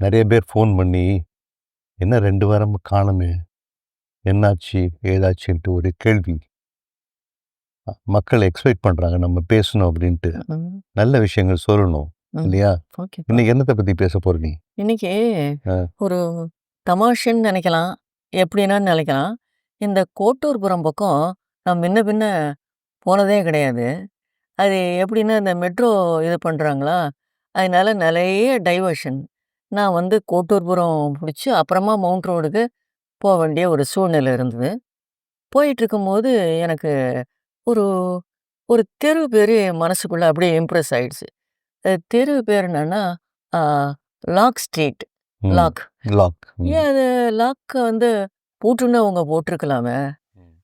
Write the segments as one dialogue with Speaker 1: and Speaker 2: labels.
Speaker 1: நெறைய பேர் ஃபோன் பண்ணி, "என்ன 2 வாரமா காணோமே! என்னாச்சு? ஏதாச்சுன்ட்டு?" ஒரு கேள்வி. மக்கள் எக்ஸ்பெக்ட் பண்றாங்க, நம்ம பேசணும் அப்படின்ட்டு. நல்ல விஷயங்கள் சொல்லணும். இல்லையா? இன்னைக்கு என்னத்த பத்தி பேச போற நீ?
Speaker 2: இன்னைக்கு. ஒரு தமாஷுன்னு நெனைக்கலாம். எப்படின்னான்னு நெனைக்கலாம். இந்த கோட்டூர்புரம் பக்கம் நான் முன்ன பின்ன போனதே கிடையாது. அது எப்படின்னா, இந்த மெட்ரோ இது பண்றாங்களா, அதனால நெறைய டைவர்ஷன். நான் வந்து கோட்டூர்புரம் புடிச்சு, அப்புறமா மவுண்ட் ரோடுக்கு போ வேண்டிய ஒரு சூழ்நிலை இருந்தது. போயிட்டுருக்கும்போது எனக்கு ஒரு ஒரு தெரு பேரு என் மனசுக்குள்ள அப்படியே இம்ப்ரெஸ் ஆயிடுச்சு. அ தெரு பேர் என்னன்னா, லாக் ஸ்ட்ரீட். லாக்.
Speaker 1: லாக்.
Speaker 2: ஏன் அது லாக்க வந்து பூட்டுன்னு அவங்க போட்டுருக்கலாமே!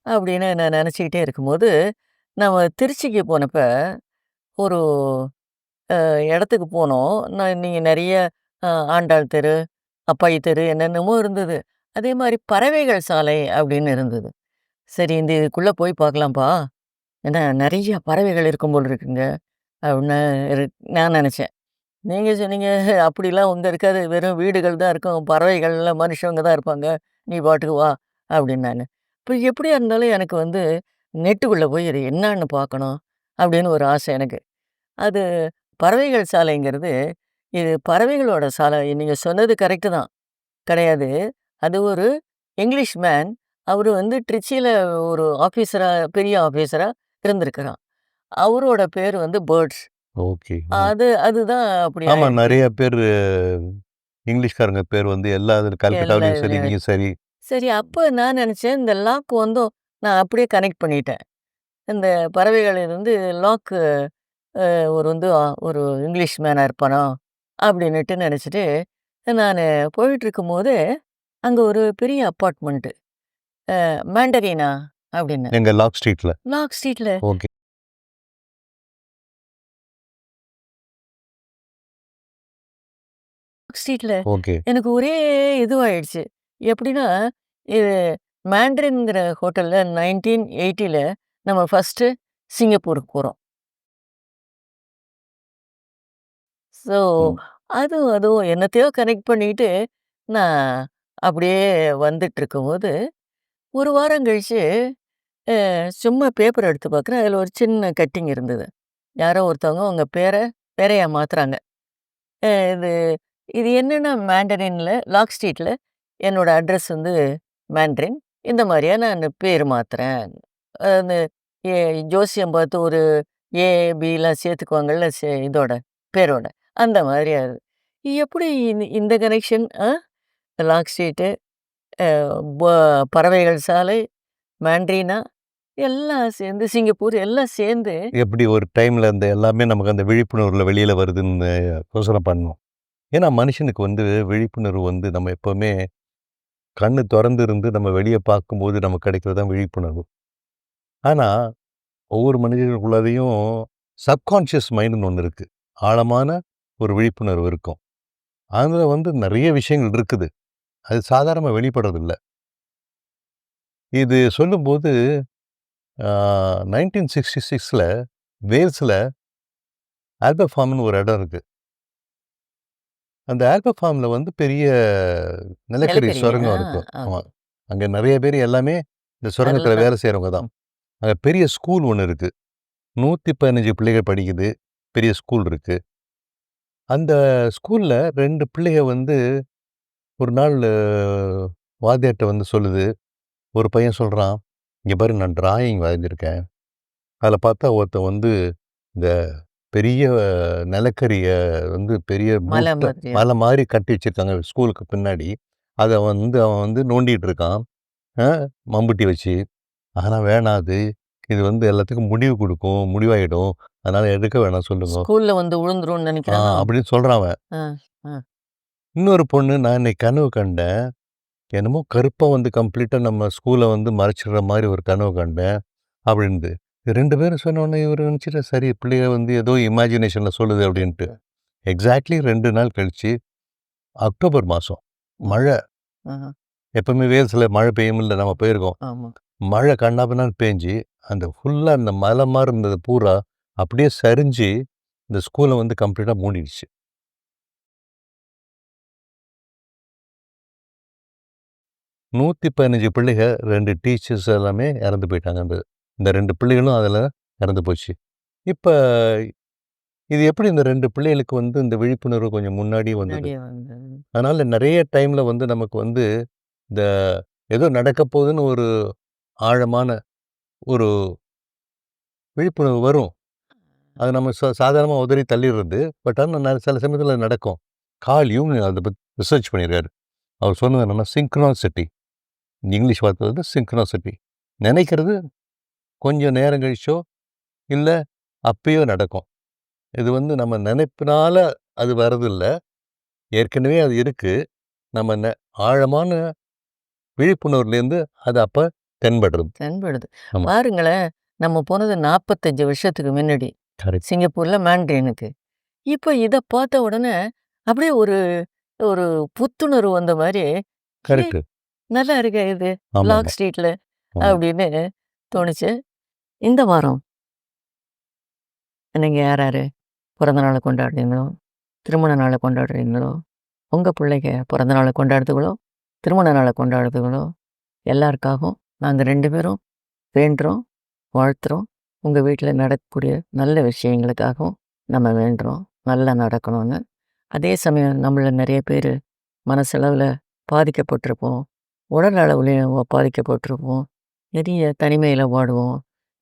Speaker 2: அப்படின்னு நான் நெனச்சுக்கிட்டே இருக்கும்போது, நம்ம திருச்சிக்கு போனப்ப, ஒரு இடத்துக்கு போனோம். நான் நீங்க நெறைய ஆண்டாள் தெரு, அப்பாயி தெரு என்னென்னமோ இருந்தது. அதே மாதிரி பறவைகள் சாலை அப்படின்னு இருந்தது. சரி இந்த இதுக்குள்ள போய் பார்க்கலாம்ப்பா. ஏன்னா நிறைய பறவைகள் இருக்கும் போல இருக்குங்க. அப்படின்னு இரு நான் நினச்சேன் நீங்க சொன்னீங்க, "அப்படிலாம் உங்கள் இருக்காது. வெறும் வீடுகள் தான் இருக்கும். பறவைகள்லாம் மனுஷங்க தான் இருப்பாங்க. நீ பாட்டுக்கு வா" அப்படின்னாங்க. இப்போ எப்படியா இருந்தாலும் எனக்கு வந்து நெட்டுக்குள்ளே போய் இது என்னான்னு பார்க்கணும், அப்படின்னு ஒரு ஆசை எனக்கு. அது பறவைகள் சாலைங்கிறது, இது பறவைகளோட சாலை. நீங்க சொன்னது கரெக்ட்டு தான். கிடையாது. அது ஒரு இங்கிலீஷ் மேன். அவரு வந்து ட்ரிச்சில ஒரு ஆஃபீஸரா பெரிய ஆஃபீஸரா இருந்திருக்கிறார். அவரோட பேரு வந்து பேர்ட்ஸ்.
Speaker 1: ஓகே.
Speaker 2: அது அதுதான் அப்படி
Speaker 1: ஆமா.
Speaker 2: ஆயிடுச்சு.
Speaker 1: நெறைய பேரு இங்கிலீஷ்காரங்க பேர் வந்து எல்லா கல்கட்டாவிலயும் சரி, இங்கேயும் சரி.
Speaker 2: சரி அப்ப நான் நெனச்சேன், இந்த லாக் வந்தும் நான் அப்படியே கனெக்ட் பண்ணிட்டேன். இந்த பறவைகள் வந்து லாக்கு ஒரு வந்து ஒரு இங்கிலீஷ் மேனா இருப்பானோ! அப்படின்னுட்டு நெனச்சுட்டு, நானு போயிட்டுருக்கும்போது, அங்க ஒரு பெரிய அப்பார்ட்மெண்ட்டு. மேண்டரீனா அப்படின்னு.
Speaker 1: எங்க லாக் ஸ்ட்ரீட்ல.
Speaker 2: லாக் ஸ்ட்ரீட்ல.
Speaker 1: ஓகே.
Speaker 2: ஸ்ட்ரீட்ல.
Speaker 1: ஓகே.
Speaker 2: எனக்கு ஒரே இதுவாயிடுச்சு. எப்படின்னா, இது மேண்ட்ரின்ங்கிற ஹோட்டல்ல 1980ல நம்ம ஃபர்ஸ்ட்டு சிங்கப்பூருக்கு போறோம். ஸோ. அதுவும் அதுவும் என்னத்தையோ கனெக்ட் பண்ணிட்டு, நான் அப்படியே வந்துட்டுருக்கும்போது, ஒரு வாரம் கழிச்சு, சும்மா பேப்பர் எடுத்து பார்க்குறேன். அதில் ஒரு சின்ன கட்டிங் இருந்தது. யாரோ ஒருத்தவங்க உங்க பேர பேரையா மாத்துறாங்க. இது இது என்னன்னா மேண்டரின்ல லாக் ஸ்ட்ரீட்ல என்னோட அட்ரஸ் வந்து மேண்ட்ரின். இந்த மாதிரியா நான் பேர் மாத்துறேன். அந்த ஜோசியம் பார்த்து ஒரு ஏ, பிலாம் சேர்த்துக்குவாங்கல்ல சே இதோட பேரோட. அந்த மாதிரியா எப்படி இந்த இந்த கனெக்ஷன் லாக் ஸ்ட்ரீட்டு, பறவைகள் சாலை, மேண்ட்ரினா எல்லாம் சேர்ந்து சிங்கப்பூர் எல்லாம் சேர்ந்து
Speaker 1: எப்படி ஒரு டைம்ல அந்த எல்லாமே நமக்கு அந்த விழிப்புணர்வுல வெளியில வருதுன்னு யோசனை பண்ணோம். ஏன்னா மனுஷனுக்கு வந்து விழிப்புணர்வு வந்து நம்ம எப்போவுமே கண்ணு திறந்து இருந்து நம்ம வெளியே பார்க்கும்போது நமக்கு கிடைக்கிறது தான் விழிப்புணர்வு. ஆனால் ஒவ்வொரு மனிதர்களுக்குள்ளதையும் சப்கான்ஷியஸ் மைண்டுன்னு ஒன்று இருக்கு. ஆழமான ஒரு விழிப்புணர்வு இருக்கும். அதுல வந்து நெறைய விஷயங்கள் இருக்குது. அது சாதாரணமா வெளிப்படுறதில்ல. இது சொல்லும்போது, ஆ 1966ல வேல்ஸ்ல ஆல்பர்ட் ஃபார்ம்னு ஒரு இடம் இருக்கு. அந்த ஆல்பர்ட் ஃபார்ம்ல வந்து பெரிய நிலக்கரி. சுரங்கம் இருக்கும். ஆமா.
Speaker 2: ஓகே.
Speaker 1: அங்க நெறைய பேர் எல்லாமே இந்த சுரங்கத்துல வேலை செய்றவங்க தான். அங்க பெரிய ஸ்கூல் ஒண்ணு இருக்கு. 115 பிள்ளைகள் படிக்குது. பெரிய ஸ்கூல் இருக்கு. அந்த ஸ்கூல்ல 2 பிள்ளைக வந்து ஒரு நாள் வாத்தியார்ட்ட வந்து சொல்லுது. ஒரு பையன் சொல்றான், "இங்க பாரு நான் டிராயிங் வரைஞ்சிருக்கேன். அதுல பார்த்தா ஒருத்தன் வந்து இந்த பெரிய நிலக்கரிய வந்து பெரிய
Speaker 2: மலை
Speaker 1: மூட்ட
Speaker 2: மாதிரியா?
Speaker 1: மலை மாரி கட்டி வச்சிருக்காங்க ஸ்கூலுக்கு பின்னாடி. அத வந்து அவன் வந்து நோண்டிட்டு இருக்கான். அ மம்புட்டி வச்சு. ஆனா வேணாம் அது. இது வந்து எல்லாத்துக்கும் முடிவு குடுக்கும். முடிவாயிடும். அதனால எடுக்க வேணாம் சொல்லுங்க."
Speaker 2: ஸ்கூல்ல வந்து விழுந்துரும்னு நெனைக்கிறானோ?
Speaker 1: அப்படின்னு சொல்றான் அவன். இன்னொரு பொண்ணு, "நான் இன்னைக்கு கனவு கண்டேன். என்னமோ கருப்பா வந்து கம்ப்ளீட்டா நம்ம ஸ்கூல வந்து மறைச்சிடுற மாரி ஒரு கனவு கண்டேன்." அப்படின்து. 2 பேரும் சொன்னோனே இவரு நெனச்சுட்டாரு, சரி பிள்ளைக வந்து ஏதோ இமேஜினேஷன்ல சொல்லுது அப்படின்ட்டு. எக்ஸாக்ட்லி 2 நாள் கழிச்சு, அக்டோபர் மாசம்.
Speaker 2: ம்.
Speaker 1: மழை. எப்பவுமே வேல்ஸ்ல மழை பெய்யும்ல நம்ம போயிருக்கோம். மழை கன்னாபின்னான்னு பேஞ்சு, அந்த ஃபுல்லா அந்த மலை மாரி இருந்தது பூரா அப்படியே சரிஞ்சு, இந்த ஸ்கூல வந்து கம்ப்ளீட்டா மூடிடுச்சு. 115 பிள்ளைக 2 டீச்சர்ஸ் எல்லாமே இறந்து போயிட்டாங்க. அந்த இந்த 2 பிள்ளைகளும் அதில இறந்து போச்சு. இப்ப இது எப்படி இந்த 2 பிள்ளைகளுக்கு வந்து இந்த விழிப்புணர்வு கொஞ்சம்? முன்னாடியே வந்தது. அதனால நெறைய டைம்ல வந்து நமக்கு வந்து இந்த ஏதோ நடக்க போகுதுன்னு ஒரு ஆழமான ஒரு விழிப்புணர்வு வரும். அது நம்ம ச சாதாரணமா உதறி தள்ளிடுறது. பட் ஆனா ந சில சமயத்தில நடக்கும். கார்ல் யூங் அத பத்தி ரிசர்ச் பண்ணியிருக்காரு. அவர் சொன்னது என்னன்னா சிங்க்ரோனிசிட்டி. இங்கிலீஷ் வார்த்தை வந்து சிங்க்ரோனிசிட்டி. நெனைக்கிறது கொஞ்சம் நேரம் கழிச்சோ, இல்ல அப்பயோ நடக்கும். இது வந்து நம்ம நெனைப்பினால அது வரதில்ல. ஏற்கனவே அது இருக்கு. நம்ம ந ஆழமான விழிப்புணர்வுலேருந்து அது அப்ப தென்படுறது.
Speaker 2: தென்படுது. பாருங்களேன், நம்ம போனது 45 வருஷத்துக்கு முன்னாடி.
Speaker 1: கரெக்ட்.
Speaker 2: சிங்கப்பூர்ல மாண்ட்ரினுக்கு. இப்ப இத பார்த்த உடனே அப்படியே ஒரு ஒரு புத்துணர்வு வந்த மாரி, "ஏ
Speaker 1: கரெக்ட்.
Speaker 2: நல்லா இருக்கே இது.
Speaker 1: ஆமாமா.
Speaker 2: லாக் ஸ்ட்ரீட்ல"
Speaker 1: ஆமா.
Speaker 2: அப்படின்னு தோணுச்சு. இந்த வாரம் நீங்க யார் யாரு பிறந்த நாள கொண்டாடுறீங்களோ, திருமண நாள கொண்டாடுறீங்களோ, உங்க பிள்ளைங்க பிறந்த நாள கொண்டாடுதுகளோ, திருமண நாள கொண்டாடுதுகளோ, எல்லாருக்காகவும் நாங்க 2 பேரும் வேண்டுறோம், வாழ்த்துறோம். உங்கள் வீட்டில் நடக்கக்கூடிய நல்ல விஷயங்களுக்காகவும் நம்ம வேண்டுறோம். நல்லா நடக்கணும்னு. அதே சமயம் நம்மள நிறைய பேர் மனசளவில் பாதிக்கப்பட்டிருப்போம். உடல் அளவுலயும் பாதிக்கப்பட்டிருப்போம். நிறைய தனிமையில் வாடுவோம்.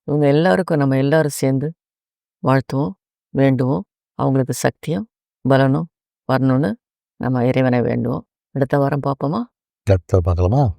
Speaker 2: இவங்க எல்லாருக்கும் நம்ம எல்லோரும் சேர்ந்து வாழ்த்துவோம், வேண்டுவோம். அவங்களுக்கு சக்தியும், பலனும் வரணும்னு நம்ம இறைவனை வேண்டுவோம். அடுத்த வாரம் பார்ப்போமா?
Speaker 1: பார்க்கலாமா?